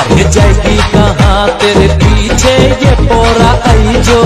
अरे जाएगी कहाँ तेरे पीछे ये पोरा आई जो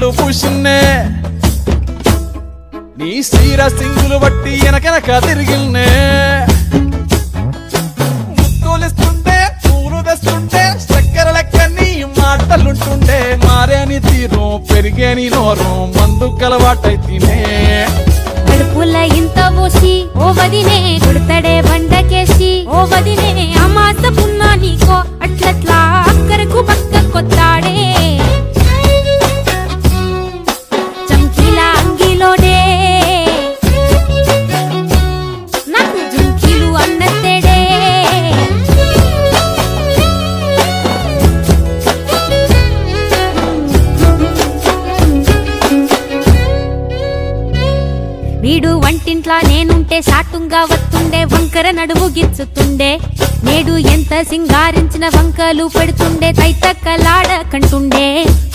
అత్తర్లు పూసిన్నే. నీ సీర సింగులు బట్టి వెనకనక తిరిగిల్నే ముత్తులిస్తుంటే పూలు తెస్తుంటే చక్కెర లెక్క నీ మాటలుంటుండే. మారేని తీరు పెరిగేని నోరు మందు కలవాటైతేనే కడుపుల ఇంత పోసి ఓ వదినే కొడతాడే బండకేసి ఓ వదినే అమాస పున్నా నీకో వంటింట్లా నేనుంటే సాటుంగా వస్తుండే వంకర నడుము గిచ్చుతుండే. నేడు ఎంత సింగారించిన వంకలు పెడుతుండే తైతక్కలాడ కంటుండే.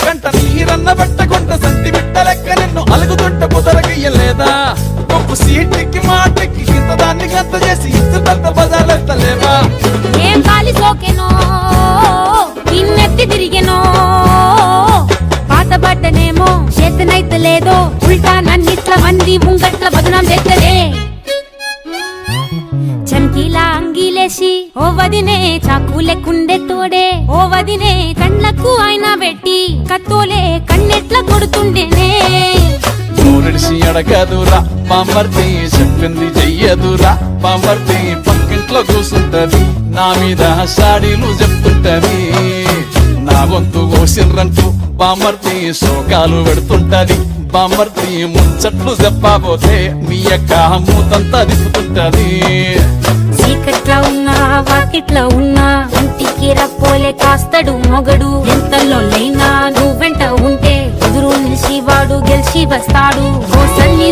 కంట నీరన్న పెట్టకుంట సంతి బిట్టలెక్క నిన్ను అలుగుతుంట కుదరగయ్యలేదా గొప్ప సీటికి మాటకి ఇంత దాన్ని గంత చేసి ఇంత పెద్ద బజార్లెత్తలేవా? ఉల్టా నన్నిట్ల మంది ముంగట్ల బదనాం చేస్తదే చంకీలా అంగిలేసి ఓ వదినే చాకులెక్కుండే తోడే. ఓ వదినే కండ్లకు ఆయన పెట్టి కత్తోలే కన్నెట్ల కొడుతుండేనే. ఊరిడిసి అడగదురా పాంబర్తి చెప్పింది చెయ్యదురా. పాంబర్తి పక్కింట్లో కూసుంటది నా మీద సాడీలు చెప్తుంటది. నా వంతు కోసిండ్రంటూ బామర్తి శోకాలు పెడుతుంటది. బామర్తి ముచ్చట్లు చెప్పబోతే మీ యొక్క మూతంతా దిప్పుతుంటది చీకట్లా ఉన్నా వాకిట్లా ఉన్నా ఇంటికి రప్పోలే కాస్తడు మొగడు ఎంతలో లేనా? నువ్వు వెంట ఉంటే ఎదురు నిలిచి వాడు గెలిచి వస్తాడు. ఓ సన్ని